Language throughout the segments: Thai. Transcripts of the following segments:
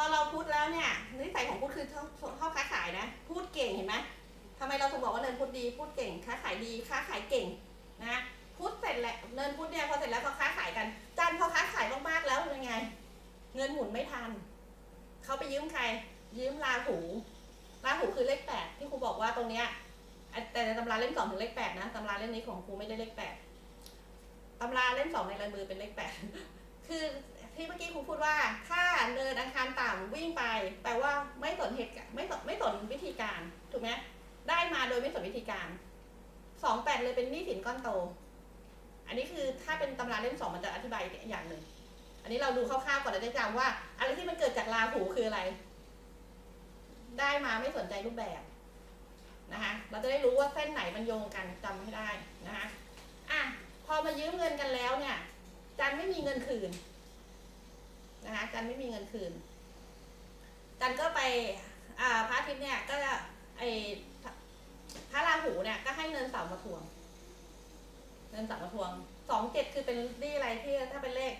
อเราพูดแล้วเนี่ยนิสัยของพูดคือชอบชอบค้าขายนะ พูดเก่งเห็นไหมทำไมเราถึงบอกว่าเนินพูดดี พูดเก่ง ค้าขายดี ค้าขายเก่งนะพูดเสร็จแล้วเนินพูดเนี่ยพอเสร็จแล้วก็ค้าขายกัน จันพอค้าขายมากๆแล้วเป็นไง เงินหมุนไม่ทันเขาไปยืมใคร ยืมลาหูลาหูคือเลขแปดที่ครูบอกว่าตรงเนี้ยแต่ในตำราเล่มสองถึงเลขแปดนะตำราเล่มนี้ของครูไม่ได้เลขแปดตำราเล่มสองในลายมือเป็นเลขแปดคือที่เมื่อกี้ครูพูดว่า ถ้า เนินอังคารต่ำวิ่งไปแปลว่าไม่สนเหตุไม่สนไม่สนวิธีการ ถูกไหมได้มาโดยไม่สนวิธีการสองแปดเลยเป็นหนี้สินก้อนโต อันนี้คือถ้าเป็นตำราเล่มสองมันจะอธิบายอีกอย่างหนึ่ง อันนี้เราดูคร่าวๆก่อนเราจะจำว่า อะไรที่มันเกิดจากราหูคืออะไร ได้มาไม่สนใจรูปแบบนะคะ เราจะได้รู้ว่าเส้นไหนมันโยงกันจำให้ได้นะคะ อะ พอมายืมเงินกันแล้วเนี่ย จันไม่มีเงินคืน นะคะจันไม่มีเงินคืน จันก็ไปอ่าพระอาทิตย์เนี่ยก็จะไอพระราหูเนี่ยก็ให้เงินเสามาทวง เงินเสามาทวงสองเจ็ดคือเป็นนี่อะไรที่ถ้าเป็นเลข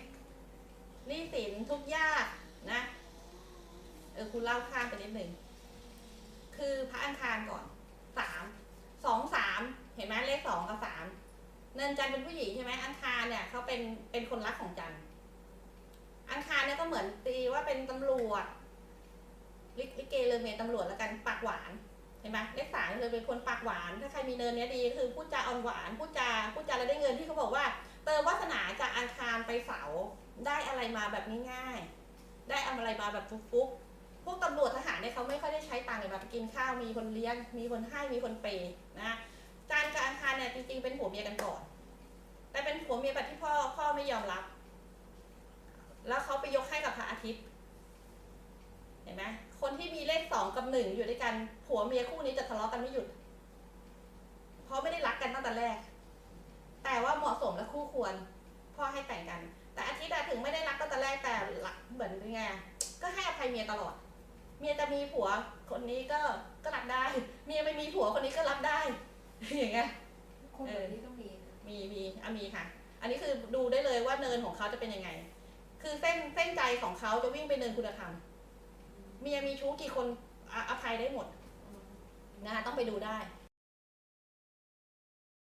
นี่สินทุกยากนะเออคุณเล่าข้ามไปนิดหนึ่งคือพระอังคารก่อนสามสองสามเห็นไหมเลขสองกับสามเนินจันเป็นผู้หญิงใช่ไหมอังคารเนี่ยเขาเป็นเป็นคนรักของจันทร์ อังคารเนี่ยก็เหมือนตีว่าเป็นตำรวจลิลิเกเลยเมตำรวจแล้วกันปากหวานเห็นไหมเลขสามเลยเป็นคนปากหวาน ถ้าใครมีเนินเนี้ยดีคือพูดจาอ่อนหวานพูดจาพูดจาแล้วได้เงินที่เขาบอกว่า เติมวาสนาจากอังคารไปเสาได้อะไรมาแบบง่ายๆได้อะไรมาแบบฟุกๆพวกตำรวจทหารเนี่ยเขาไม่ค่อยได้ใช้ตังค์เลยแบบกินข้าวมีคนเลี้ยง มีคนให้มีคนเปย์นะจานกับอังคารเนี่ยจริงๆเป็นผัวเมียกันก่อน แต่เป็นผัวเมียแบบที่พ่อพ่อไม่ยอมรับ แล้วเขาไปยกให้กับพระอาทิตย์ เห็นไหมคนที่มีเลขสองกับหนึ่งอยู่ด้วยกัน ผัวเมียคู่นี้จะทะเลาะกันไม่หยุด เพราะไม่ได้รักกันตั้งแต่แรก แต่ว่าเหมาะสมและคู่ควร พ่อให้แต่งกัน แต่อาทิตย์อะถึงไม่ได้รักตั้งแต่แรกแต่รักเหมือนยังไงอะก็ให้อภัยเมียตลอด เมียจะมีผัวคนนี้ก็ก็รับได้ เมียไม่มีผัวคนนี้ก็รับได้ อย่างเงี้ยคนแบบนี้ก็มีนะมีมีอะมีค่ะ อันนี้คือดูได้เลยว่าเนินของเขาจะเป็นยังไง คือเส้นเส้นใจของเขาจะวิ่งไปเนินคุณธรรม เมียมีชู้กี่คนอะอภัยได้หมดนะคะต้องไปดูได้